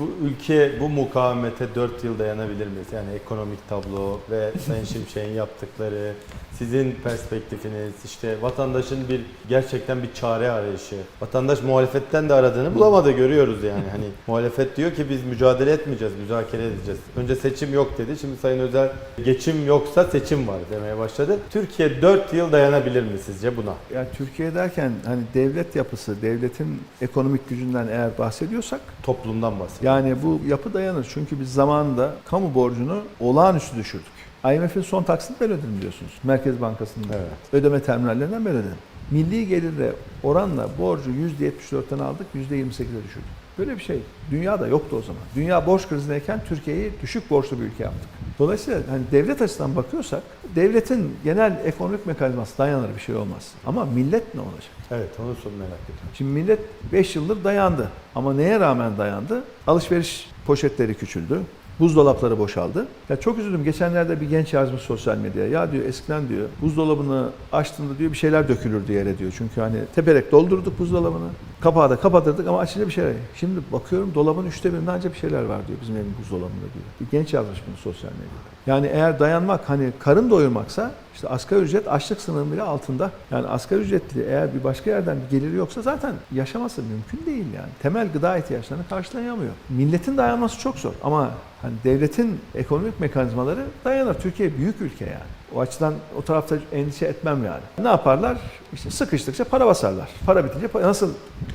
Bu ülke bu mukavemete 4 yıl dayanabilir mi? Yani ekonomik tablo ve Sayın Şimşek'in yaptıkları, sizin perspektifiniz, işte vatandaşın bir gerçekten bir çare arayışı. Vatandaş muhalefetten de aradığını bulamadı görüyoruz yani. Hani muhalefet diyor ki biz mücadele etmeyeceğiz, müzakere edeceğiz. Önce seçim yok dedi. Şimdi Sayın Özel geçim yoksa seçim var demeye başladı. Türkiye 4 yıl dayanabilir mi sizce buna? Yani Türkiye derken hani devlet yapısı, devletin ekonomik gücünden eğer bahsediyorsak Toplumdan bahsediyor. Yani bu yapı dayanır. Çünkü biz zamanında kamu borcunu olağanüstü düşürdük. IMF'in son taksitini ben ödedim biliyorsunuz. Merkez Bankası'nın Evet. ödeme terminallerinden ben ödedim. Milli gelirle oranla borcu %74'ten aldık, %28'e düşürdük. Böyle bir şey dünyada yoktu o zaman. Dünya borç krizindeyken Türkiye'yi düşük borçlu bir ülke yaptık. Dolayısıyla hani devlet açısından bakıyorsak devletin genel ekonomik mekanizması dayanır bir şey olmaz. Ama millet ne olacak? Evet onu son merak ediyorum. Şimdi millet 5 yıldır dayandı. Ama neye rağmen dayandı? Alışveriş poşetleri küçüldü. Buzdolapları boşaldı. Ya çok üzüldüm. Geçenlerde bir genç yazmış sosyal medyaya. Ya diyor eskiden diyor buzdolabını açtığında diyor bir şeyler dökülürdü yere diyor. Çünkü hani teperek doldurduk buzdolabını. Kapağı da kapatırdık ama açınca bir şeyler. Şimdi bakıyorum dolabın üçte birinde ancak bir şeyler var diyor bizim evin buzdolabında diyor. Bir genç yazmış bunu sosyal medyada. Yani eğer dayanmak hani karın doyurmaksa işte asgari ücret açlık sınırının bile altında. Yani asgari ücretli eğer bir başka yerden bir geliri yoksa zaten yaşaması mümkün değil yani. Temel gıda ihtiyaçlarını karşılayamıyor. Milletin dayanması çok zor ama hani devletin ekonomik mekanizmaları dayanır. Türkiye büyük ülke yani. O açıdan o tarafta endişe etmem yani. Ne yaparlar? İşte sıkıştıkça para basarlar. Para bitince nasıl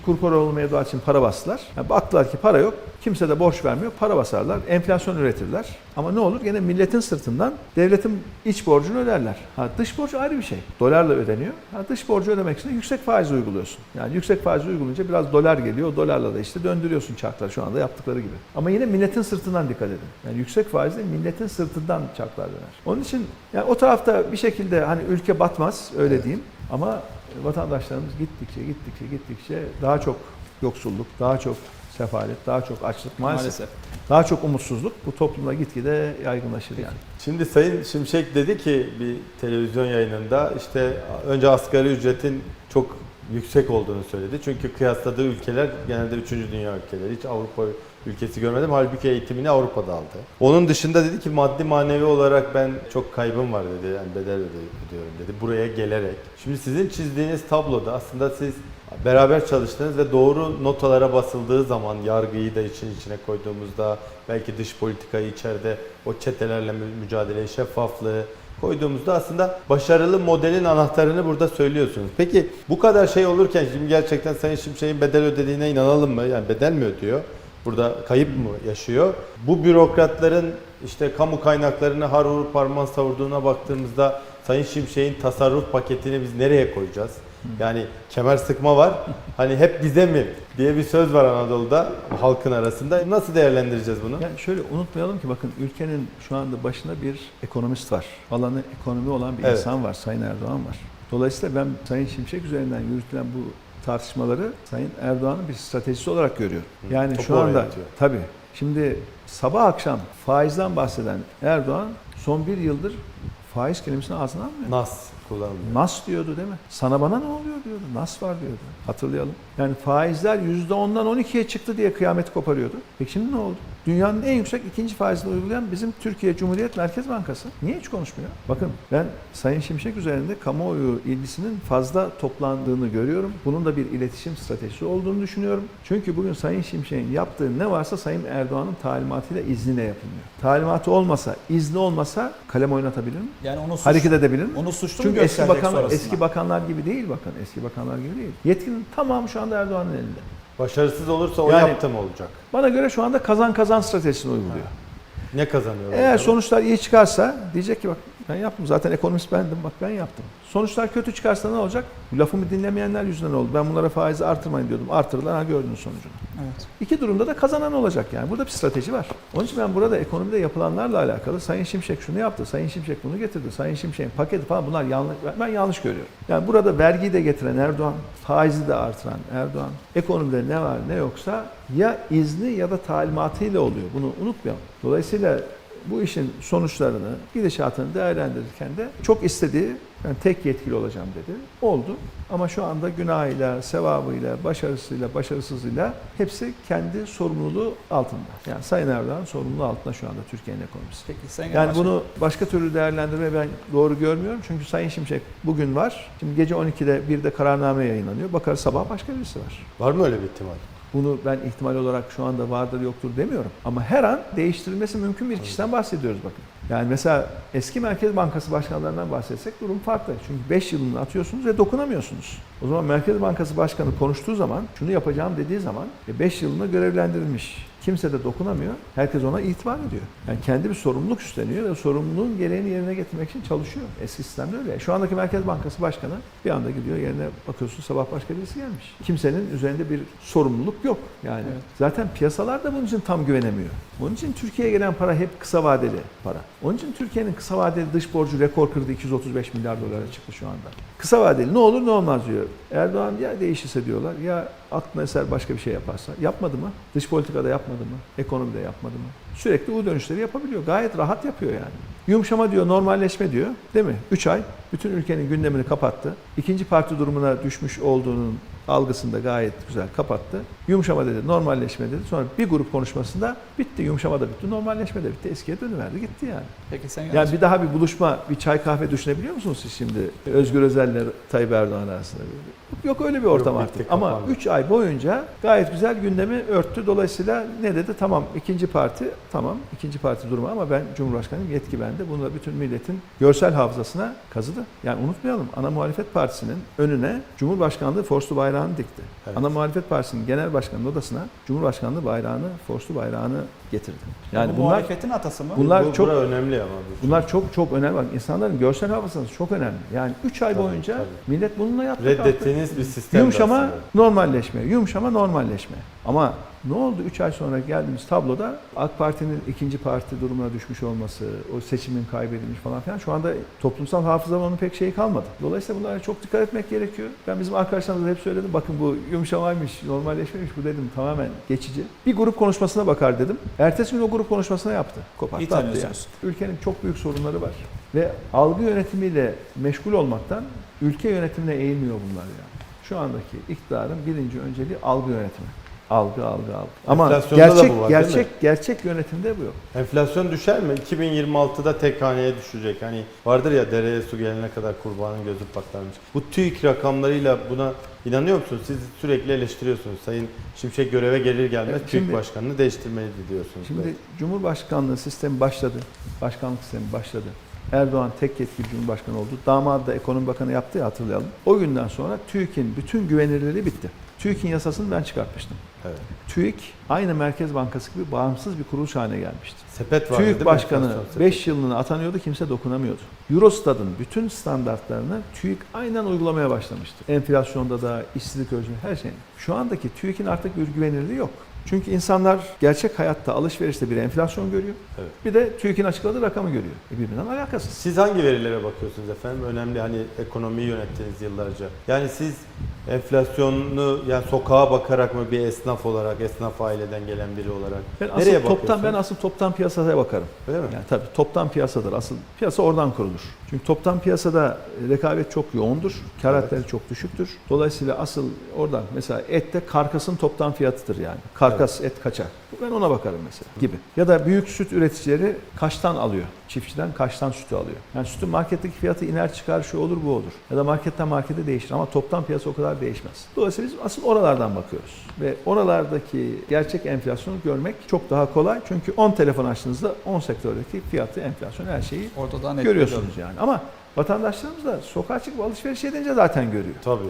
kur korumalı mevduat için para bastılar. Yani baktılar ki para yok. Kimse de borç vermiyor. Para basarlar. Enflasyon üretirler. Ama ne olur? Gene milletin sırtından devletin iç borcunu öderler. Ha, dış borç ayrı bir şey. Dolarla ödeniyor. Ha, dış borcu ödemek için yüksek faiz uyguluyorsun. Yani yüksek faiz uygulayınca biraz dolar geliyor. Dolarla da işte döndürüyorsun çarkları şu anda yaptıkları gibi. Ama yine milletin sırtından dikkat edin. Yani yüksek faizle milletin sırtından çarklar döner. Onun için yani o tarafta bir şekilde hani ülke batmaz öyle Evet. diyeyim. Ama vatandaşlarımız gittikçe gittikçe gittikçe daha çok yoksulluk, daha çok sefalet, daha çok açlık maalesef, Maalesef. daha çok umutsuzluk bu toplumda gitgide yaygınlaşır yani. Şimdi Sayın Şimşek dedi ki bir televizyon yayınında işte önce asgari ücretin çok yüksek olduğunu söyledi. Çünkü kıyasladığı ülkeler genelde 3. dünya ülkeleri. Hiç Avrupa ülkesi görmedim. Halbuki eğitimini Avrupa'da aldı. Onun dışında dedi ki maddi manevi olarak ben çok kaybım var dedi. Yani bedel ödüyorum dedi. Buraya gelerek. Şimdi sizin çizdiğiniz tabloda aslında siz beraber çalıştınız ve doğru notalara basıldığı zaman yargıyı da için içine koyduğumuzda belki dış politikayı içeride o çetelerle mü- mücadeleyi, şeffaflığı koyduğumuzda aslında başarılı modelin anahtarını burada söylüyorsunuz. Peki bu kadar şey olurken şimdi gerçekten Sayın Şimşek'in bedel ödediğine inanalım mı? Yani bedel mi ödüyor? Burada kayıp mı yaşıyor? Bu bürokratların işte kamu kaynaklarını har vurup parmağı savurduğuna baktığımızda Sayın Şimşek'in tasarruf paketini biz nereye koyacağız? Yani kemer sıkma var. Hani hep bize mi diye bir söz var Anadolu'da halkın arasında. Nasıl değerlendireceğiz bunu? Yani şöyle unutmayalım ki bakın ülkenin şu anda başında bir ekonomist var. Alanı ekonomi olan bir Evet. insan var. Sayın Erdoğan var. Dolayısıyla ben Sayın Şimşek üzerinden yürütülen bu tartışmaları Sayın Erdoğan'ın bir stratejisi olarak görüyorum. Yani topu şu anda atıyor. tabii şimdi sabah akşam faizden bahseden Erdoğan son bir yıldır faiz kelimesini ağzına almıyor. Nas kullanılıyor. Nas diyordu değil mi? Sana bana ne oluyor diyordu. Nas var diyordu. Hatırlayalım. Yani faizler %10'dan 12'ye çıktı diye kıyameti koparıyordu. Peki şimdi ne oldu? Dünyanın en yüksek ikinci faizini uygulayan bizim Türkiye Cumhuriyet Merkez Bankası. Niye hiç konuşmuyor? Bakın ben Sayın Şimşek üzerinde kamuoyu ilgisinin fazla toplandığını görüyorum. Bunun da bir iletişim stratejisi olduğunu düşünüyorum. Çünkü bugün Sayın Şimşek'in yaptığı ne varsa Sayın Erdoğan'ın talimatıyla izniyle yapılmıyor. Talimatı olmasa, izni olmasa kalem oynatabilir mi? Yani onu suç, Hareket edebilir mi? onu suçlu Çünkü eski bakanlar sonrasında? eski bakanlar gibi değil bakın. Eski bakanlar gibi değil. Yetkinin tamamı şu anda Erdoğan'ın elinde. Başarısız olursa o Yani- yaptı mı olacak? Bana göre şu anda kazan kazan stratejisini uyguluyor. Ne kazanıyor? Eğer sonuçlar iyi çıkarsa diyecek ki bak ben yaptım zaten ekonomist bendim bak ben yaptım. Sonuçlar kötü çıkarsa ne olacak? Lafımı dinlemeyenler yüzünden oldu. Ben bunlara faizi artırmayın diyordum. Artırdılar ha gördünüz sonucunu. Evet. İki durumda da kazanan olacak yani. Burada bir strateji var. Onun için ben burada ekonomide yapılanlarla alakalı Sayın Şimşek şunu yaptı, Sayın Şimşek bunu getirdi, Sayın Şimşek'in paketi falan bunlar yanlış, ben yanlış görüyorum. Yani burada vergiyi de getiren Erdoğan, faizi de artıran Erdoğan, ekonomide ne var ne yoksa ya izni ya da talimatıyla oluyor. Bunu unutmayalım. Dolayısıyla bu işin sonuçlarını, gidişatını değerlendirirken de çok istediği ben tek yetkili olacağım dedi. Oldu. Ama şu anda günahıyla, sevabıyla, başarısıyla, başarısızlığıyla hepsi kendi sorumluluğu altında. Yani Sayın Erdoğan sorumluluğu altında şu anda Türkiye'nin ekonomisi. Peki Sayın Yani bunu başka türlü değerlendirme ben doğru görmüyorum. Çünkü Sayın Şimşek bugün var. Şimdi gece 12'de bir de kararname yayınlanıyor. Bakar sabah başka birisi var. Var mı öyle bir ihtimal? Bunu ben ihtimal olarak şu anda vardır yoktur demiyorum. Ama her an değiştirilmesi mümkün bir kişiden bahsediyoruz bakın. Yani mesela eski Merkez Bankası başkanlarından bahsetsek durum farklı. Çünkü 5 yılını atıyorsunuz ve dokunamıyorsunuz. O zaman Merkez Bankası Başkanı konuştuğu zaman, şunu yapacağım dediği zaman 5 yılını görevlendirilmiş. Kimse de dokunamıyor. Herkes ona itibar ediyor. Yani kendi bir sorumluluk üstleniyor ve sorumluluğun gereğini yerine getirmek için çalışıyor. Eski sistemde öyle. Şu andaki Merkez Bankası Başkanı bir anda gidiyor yerine bakıyorsun sabah başka birisi gelmiş. Kimsenin üzerinde bir sorumluluk yok. Yani Evet. zaten piyasalar da bunun için tam güvenemiyor. Bunun için Türkiye'ye gelen para hep kısa vadeli para. Onun için Türkiye'nin kısa vadeli dış borcu rekor kırdı 235 milyar dolara çıktı şu anda. Kısa vadeli ne olur ne olmaz diyor. Erdoğan ya değişirse diyorlar ya aklına eser başka bir şey yaparsa. Yapmadı mı? Dış politikada yapmadı mı? Ekonomide yapmadı mı? Sürekli U dönüşleri yapabiliyor. Gayet rahat yapıyor yani. Yumuşama diyor, normalleşme diyor. Değil mi? 3 ay bütün ülkenin gündemini kapattı. İkinci parti durumuna düşmüş olduğunun algısını da gayet güzel kapattı. Yumuşama dedi, normalleşme dedi. Sonra bir grup konuşmasında bitti. Yumuşama da bitti, normalleşme de bitti. Eskiye dönüverdi gitti yani. peki Sayın Yani bir daha bir buluşma, bir çay kahve düşünebiliyor musunuz siz şimdi Özgür Özel'le Tayyip Erdoğan arasında? Yok öyle bir ortam Yok, artık. bitti, Ama kapandı. 3 ay boyunca gayet güzel gündemi örttü. Dolayısıyla ne dedi? Tamam ikinci parti, tamam ikinci parti durumu ama ben Cumhurbaşkanıyım, yetki bende. Bunu da bütün milletin görsel hafızasına kazıdı. Yani unutmayalım ana muhalefet partisinin önüne Cumhurbaşkanlığı forslu bayrağını dikti. Evet. Ana muhalefet partisinin genel başkanının odasına Cumhurbaşkanlığı bayrağını, forslu bayrağını getirdi. Yani bu bunlar muhalefetin atası mı? bunlar Bu, çok önemli ama. bu. Bunlar çok çok önemli. Bak insanların görsel hafızası çok önemli. Yani 3 ay Tabii, boyunca tabii. millet bununla yattı. kalktı. Reddettiğiniz bir sistem. Yumuşama, aslında. normalleşme. Yumuşama, normalleşme. Ama ne oldu 3 ay sonra geldiğimiz tabloda AK Parti'nin ikinci parti durumuna düşmüş olması, o seçimin kaybedilmiş falan filan şu anda toplumsal hafızada onun pek şeyi kalmadı. Dolayısıyla bunlara çok dikkat etmek gerekiyor. Ben bizim arkadaşlarımıza hep söyledim. Bakın bu yumuşamaymış, normalleşmemiş bu dedim tamamen geçici. Bir grup konuşmasına bakar dedim. Ertesi gün o grup konuşmasına yaptı. Koparttı attı yani. Ülkenin çok büyük sorunları var. Ve algı yönetimiyle meşgul olmaktan ülke yönetimine eğilmiyor bunlar yani. Şu andaki iktidarın birinci önceliği algı yönetimi. Algı, algı, algı. Ama Enflasyonda da gerçek, bu var, değil mi? gerçek, gerçek yönetimde bu yok. Enflasyon düşer mi? 2026'da tek haneye düşecek. Hani vardır ya dereye su gelene kadar kurbanın gözü patlarmış. Bu TÜİK rakamlarıyla buna inanıyor musunuz? Siz sürekli eleştiriyorsunuz. Sayın Şimşek göreve gelir gelmez Evet, TÜİK başkanını değiştirmeli diyorsunuz. Şimdi belki. Cumhurbaşkanlığı sistemi başladı. Başkanlık sistemi başladı. Erdoğan tek yetkili Cumhurbaşkanı oldu. Damadı da Ekonomi Bakanı yaptı ya hatırlayalım. O günden sonra TÜİK'in bütün güvenilirliği bitti. TÜİK'in yasasını ben çıkartmıştım. Evet. TÜİK aynı Merkez Bankası gibi bağımsız bir kuruluş haline gelmişti. Sepet var. TÜİK? Başkanı Enflasyon sepeti. 5 yılını atanıyordu, kimse dokunamıyordu. Eurostat'ın bütün standartlarını TÜİK aynen uygulamaya başlamıştı. Enflasyonda da, işsizlik ölçümü, her şeyin. Şu andaki TÜİK'in artık bir güvenilirliği yok. Çünkü insanlar gerçek hayatta alışverişte bir enflasyon görüyor. Evet. Bir de TÜİK'in açıkladığı rakamı görüyor. E birbirinden alakasız. Siz hangi verilere bakıyorsunuz efendim? Önemli hani ekonomiyi yönettiniz yıllarca. Yani siz enflasyonu yani sokağa bakarak mı bir esnaf olarak, esnaf aileden gelen biri olarak Ben asıl nereye toptan bakıyorsunuz? ben asıl toptan piyasaya bakarım. Öyle mi? Yani tabii toptan piyasadır. Asıl piyasa oradan kurulur. Çünkü toptan piyasada rekabet çok yoğundur. Kar Evet. çok düşüktür. Dolayısıyla asıl oradan mesela ette karkasın toptan fiyatıdır yani. Karkas et kaçar. Ben ona bakarım mesela gibi. Ya da büyük süt üreticileri kaçtan alıyor? Çiftçiden kaçtan sütü alıyor? Yani sütün marketteki fiyatı iner çıkar şu olur bu olur. Ya da marketten markete değişir ama toptan piyasa o kadar değişmez. Dolayısıyla biz asıl oralardan bakıyoruz. Ve oralardaki gerçek enflasyonu görmek çok daha kolay. Çünkü 10 telefon açtığınızda 10 sektördeki fiyatı, enflasyon her şeyi Orada görüyorsunuz yani. Ama vatandaşlarımız da sokağa çıkıp alışveriş edince zaten görüyor. Tabii.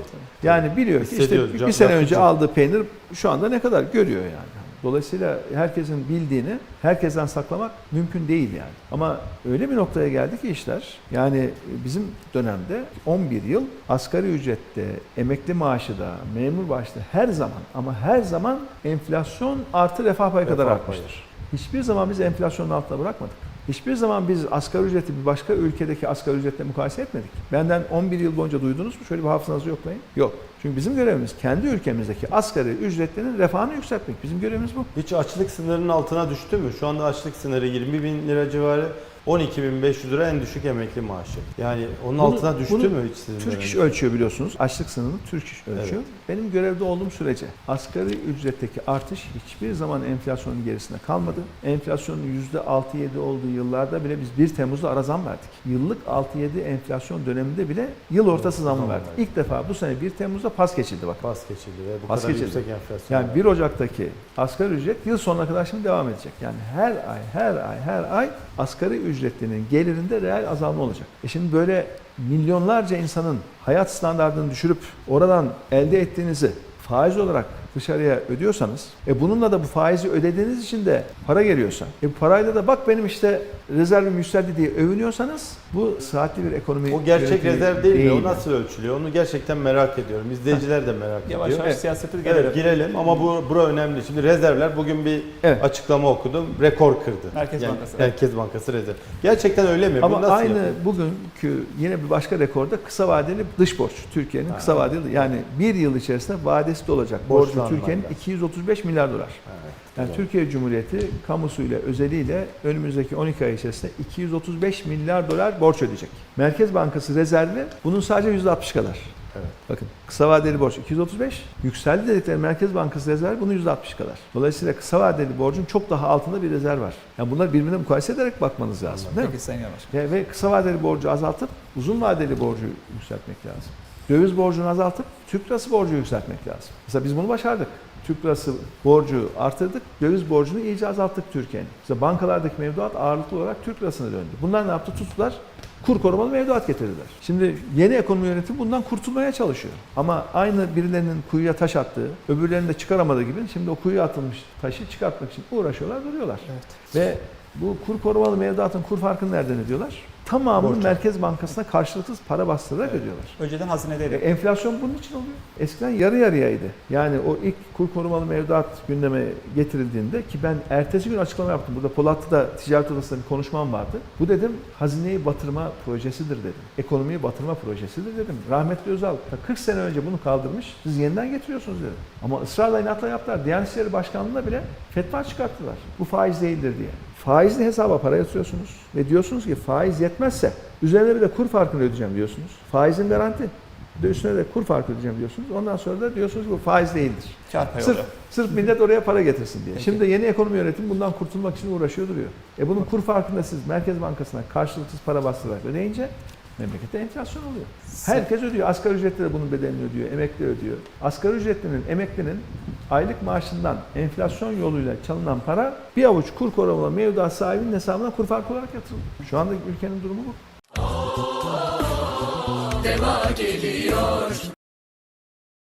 Yani biliyor ki işte bir, bir sene önce aldığı peynir şu anda ne kadar görüyor yani. Dolayısıyla herkesin bildiğini herkesten saklamak mümkün değil yani. Ama öyle bir noktaya geldi ki işler yani bizim dönemde 11 yıl asgari ücrette, emekli maaşı da, memur maaşı da her zaman ama her zaman enflasyon artı refah payı kadar Refah artmıştır. Hiçbir zaman biz enflasyonun altında bırakmadık. Hiçbir zaman biz asgari ücreti bir başka ülkedeki asgari ücretle mukayese etmedik. Benden 11 yıl boyunca duydunuz mu? Şöyle bir hafızanızı yoklayın. Yok. Çünkü bizim görevimiz kendi ülkemizdeki asgari ücretlerin refahını yükseltmek. Bizim görevimiz bu. Hiç açlık sınırının altına düştü mü? Şu anda açlık sınırı 20 bin lira civarı. 12.500 lira en düşük emekli maaşı. Yani onun Bunu- altına düştü bunu mü hiç sizin Türk İş ölçüyor biliyorsunuz. Açlık sınırını Türk İş ölçüyor. Benim görevde olduğum sürece asgari ücretteki artış hiçbir zaman enflasyonun gerisinde kalmadı. Enflasyonun %6-7 olduğu yıllarda bile biz 1 Temmuz'da ara zam verdik. Yıllık 6-7 enflasyon döneminde bile yıl ortası zam Zam verdik. İlk defa bu sene 1 Temmuz'da pas geçildi bak. Pas geçildi ve bu Pas kadar geçildi. yüksek enflasyon. Yani 1 Ocak'taki asgari ücret yıl sonuna kadar şimdi devam edecek. Yani her ay, her ay, her ay asgari ücretlinin gelirinde reel azalma olacak. E şimdi böyle milyonlarca insanın hayat standartını düşürüp oradan elde ettiğinizi faiz olarak dışarıya ödüyorsanız, e bununla da bu faizi ödediğiniz için de para geliyorsa, e bu parayla da bak benim işte rezervim yükseldi diye övünüyorsanız bu saatli bir ekonomi O gerçek rezerv değil, mi? değil. O nasıl ölçülüyor? Onu gerçekten merak ediyorum. İzleyiciler de merak Yavaş ediyor. yavaş Evet. siyasete de gelelim. Evet girelim ama bu bura önemli. Şimdi rezervler bugün bir Evet. açıklama okudum. Rekor kırdı. Merkez Yani Bankası. Merkez Bankası rezerv. Gerçekten öyle mi? Bu Ama nasıl aynı yapıyor? bugünkü yine bir başka rekorda kısa vadeli dış borç. Türkiye'nin kısa vadeli yani bir yıl içerisinde vadesi de olacak. Türkiye'nin yani. 235 milyar dolar. Evet, Yani doğru. Türkiye Cumhuriyeti kamusuyla özeliyle önümüzdeki 12 ay içerisinde 235 milyar dolar borç ödeyecek. Merkez Bankası rezervi bunun sadece %60 kadar. Evet. Bakın kısa vadeli borç 235, yükseldi dedikleri Merkez Bankası rezervi bunun %60 kadar. Dolayısıyla kısa vadeli borcun çok daha altında bir rezerv var. Yani bunları birbirine mukayese ederek bakmanız lazım. Değil mi? Peki Sayın Yavaş. Ve, ve kısa vadeli borcu azaltıp uzun vadeli borcu yükseltmek lazım. Döviz borcunu azaltıp Türk lirası borcu yükseltmek lazım. Mesela biz bunu başardık. Türk lirası borcu artırdık, döviz borcunu iyice azalttık Türkiye'nin. Mesela bankalardaki mevduat ağırlıklı olarak Türk lirasına döndü. Bunlar ne yaptı? Tuttular, kur korumalı mevduat getirdiler. Şimdi yeni ekonomi yönetimi bundan kurtulmaya çalışıyor. Ama aynı birilerinin kuyuya taş attığı, öbürlerinin de çıkaramadığı gibi şimdi o kuyuya atılmış taşı çıkartmak için uğraşıyorlar, duruyorlar. Ve bu kur korumalı mevduatın kur farkını nereden ödüyorlar? Tamamını Borç. Merkez Bankası'na karşılıksız para bastırarak ödüyorlar. Önceden E, hazinedeydi. enflasyon bunun için oluyor. Eskiden yarı yarıyaydı. Yani o ilk kur korumalı mevduat gündeme getirildiğinde ki ben ertesi gün açıklama yaptım. Burada Polatlı'da ticaret odasında bir konuşmam vardı. Bu dedim hazineyi batırma projesidir dedim. Ekonomiyi batırma projesidir dedim. Rahmetli Özal ta 40 sene önce bunu kaldırmış. Siz yeniden getiriyorsunuz dedim. Ama ısrarla inatla yaptılar. Diyanet İşleri Başkanlığı'nda bile fetva çıkarttılar. Bu faiz değildir diye. Faizli hesaba para yatırıyorsunuz ve diyorsunuz ki faiz yetmezse üzerine bir de kur farkını ödeyeceğim diyorsunuz. Faizin garanti. Bir de üstüne de kur farkı ödeyeceğim diyorsunuz. Ondan sonra da diyorsunuz ki bu faiz değildir. Sırf, sırf millet oraya para getirsin diye. Peki. Şimdi yeni ekonomi yönetimi bundan kurtulmak için uğraşıyor duruyor. E bunun kur farkını da siz Merkez Bankası'na karşılıksız para bastırarak ödeyince memlekette enflasyon oluyor. Herkes ödüyor. Asgari ücretli de bunun bedelini ödüyor. Emekli ödüyor. Asgari ücretlinin, emeklinin aylık maaşından enflasyon yoluyla çalınan para bir avuç kur korumalı mevduat sahibinin hesabına kur farkı olarak yatırılıyor. Şu anda ülkenin durumu bu. Deva geliyor